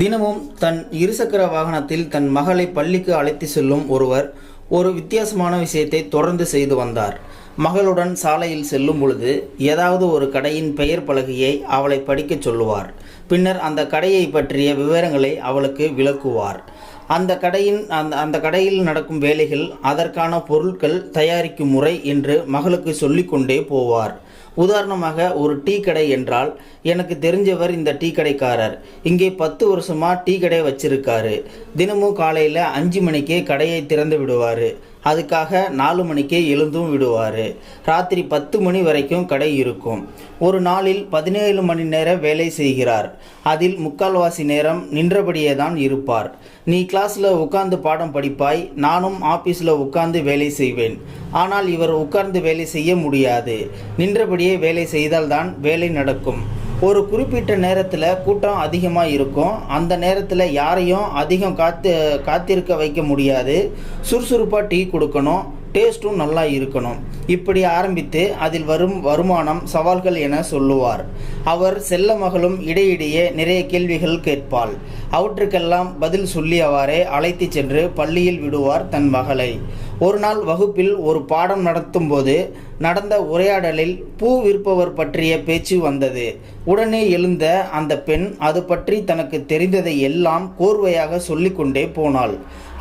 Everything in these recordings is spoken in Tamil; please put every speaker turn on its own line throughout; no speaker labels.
தினமும் தன் இருசக்கர வாகனத்தில் தன் மகளை பள்ளிக்கு அழைத்து செல்லும் ஒருவர் ஒரு வித்தியாசமான விஷயத்தை தொடர்ந்து செய்து வந்தார். மகளுடன் சாலையில் செல்லும் பொழுது ஏதாவது ஒரு கடையின் பெயர் பலகையை அவளை படிக்கச் சொல்லுவார். பின்னர் அந்த கடையை பற்றிய விவரங்களை அவளுக்கு விளக்குவார். அந்த கடையின் அந்த அந்த கடையில் நடக்கும் வேலைகள் அதற்கான பொருட்கள் தயாரிக்கும் முறை என்று மகளுக்கு சொல்லிக்கொண்டே போவார். உதாரணமாக ஒரு டீ கடை என்றால் எனக்கு தெரிஞ்சவர் இந்த டீ கடைக்காரர். இங்கே பத்து வருஷமா டீ கடை வச்சிருக்காரு. தினமும் காலையில் அஞ்சு மணிக்கே கடையை திறந்து விடுவார். அதுக்காக நாலு மணிக்கே எழுந்தும் விடுவார். ராத்திரி பத்து மணி வரைக்கும் கடை இருக்கும். ஒரு நாளில் பதினேழு மணி நேரம் வேலை செய்கிறார். அதில் முக்கால்வாசி நேரம் நின்றபடியே தான் இருப்பார். நீ கிளாஸில் உட்கார்ந்து பாடம் படிப்பாய் நானும் ஆஃபீஸில் உட்கார்ந்து வேலை செய்வேன். ஆனால் இவர் உட்கார்ந்து வேலை செய்ய முடியாது. நின்றபடி அப்படியே வேலை செய்தால்தான் வேலை நடக்கும். ஒரு குறிப்பிட்ட நேரத்தில் கூட்டம் அதிகமாக இருக்கும் அந்த நேரத்தில் யாரையும் அதிகம் காத்து காத்திருக்க வைக்க முடியாது. சுறுசுறுப்பாக டீ கொடுக்கணும். டேஸ்ட்டும் நல்லா இருக்கணும். இப்படி ஆரம்பித்து அதில் வரும் வருமானம் சவால்கள் என சொல்லுவார். அவர் செல்ல மகளும் இடையிடையே நிறைய கேள்விகள் கேட்பாள். அவற்றுக்கெல்லாம் பதில் சொல்லியவாறே அழைத்து சென்று பள்ளியில் விடுவார் தன் மகளை. ஒரு நாள் வகுப்பில் ஒரு பாடம் நடத்தும் போது நடந்த உரையாடலில் பூ விற்பவர் பற்றிய பேச்சு வந்தது. உடனே எழுந்த அந்த பெண் அது பற்றி தனக்கு தெரிந்ததை எல்லாம் கோர்வையாக சொல்லிக்கொண்டே போனாள்.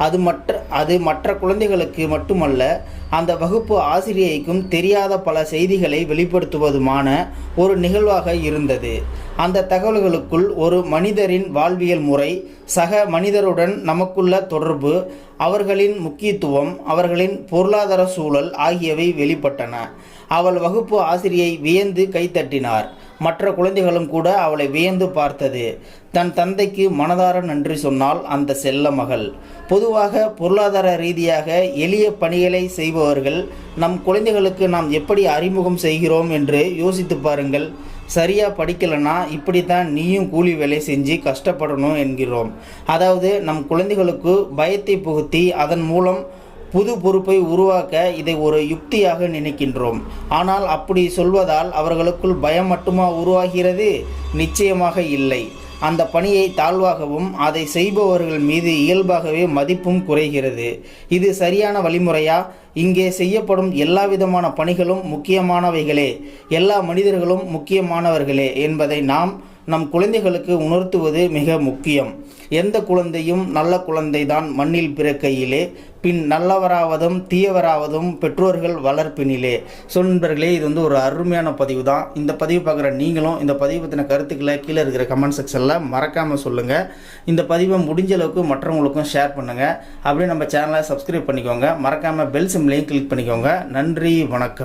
அது மற்ற அது மற்ற குழந்தைகளுக்கு மட்டுமல்ல அந்த வகுப்பு ஆசிரியைக்கும் தெரியாத பல செய்திகளை வெளிப்படுத்துவதுமான ஒரு நிகழ்வாக இருந்தது. அந்த தகவல்களுக்குள் ஒரு மனிதரின் வாழ்வியல் முறை சக மனிதருடன் நமக்குள்ள தொடர்பு அவர்களின் முக்கியத்துவம் அவர்களின் பொருளாதார சூழல் ஆகியவை வெளிப்பட்டன. அவள் வகுப்பு ஆசிரியை வியந்து கைத்தட்டினார் மற்ற குழந்தைகளும் கூட அவளை வியந்து பார்த்தது. தன் தந்தைக்கு மனதார நன்றி சொன்னால் அந்த செல்ல மகள். பொதுவாக பொருளாதார ரீதியாக எளிய பணிகளை செய்பவர்கள் நம் குழந்தைகளுக்கு நாம் எப்படி அறிமுகம் செய்கிறோம் என்று யோசித்து பாருங்கள். சரியாக படிக்கலைன்னா இப்படித்தான் நீயும் கூலி வேலை செஞ்சு கஷ்டப்படணும் என்கிறோம். அதாவது நம் குழந்தைகளுக்கு பயத்தை புகுத்தி அதன் மூலம் புது பொறுப்பை உருவாக்க இதை ஒரு யுக்தியாக நினைக்கின்றோம். ஆனால் அப்படி சொல்வதால் அவர்களுக்குள் பயம் மட்டுமா உருவாகிறது? நிச்சயமாக இல்லை. அந்த பணியை தாழ்வாகவும் அதை செய்பவர்கள் மீது இயல்பாகவே மதிப்பும் குறைகிறது. இது சரியான வழிமுறையா? இங்கே செய்யப்படும் எல்லா விதமான பணிகளும் முக்கியமானவைகளே. எல்லா மனிதர்களும் முக்கியமானவர்களே என்பதை நாம் நம் குழந்தைகளுக்கு உணர்த்துவது மிக முக்கியம். எந்த குழந்தையும் நல்ல குழந்தைதான் மண்ணில் பிறக்கையிலே பின் நல்லவராவதும் தீயவராவதும் பெற்றோர்கள் வளர்ப்பினிலே. ஸோ நண்பர்களே இது வந்து ஒரு அருமையான பதிவு தான் இந்த பதிவு பார்க்குற நீங்களும் இந்த பதிவு பற்றின கருத்துக்களை கீழே இருக்கிற கமெண்ட் செக்ஷனில் மறக்காமல் சொல்லுங்கள் இந்த பதிவை முடிஞ்ச அளவுக்கு மற்றவங்களுக்கும் ஷேர் பண்ணுங்கள் அப்படியே நம்ம சேனலை சப்ஸ்கிரைப் பண்ணிக்கோங்க. மறக்காமல் பெல் சிம்லையும் கிளிக் பண்ணிக்கோங்க. நன்றி வணக்கம்.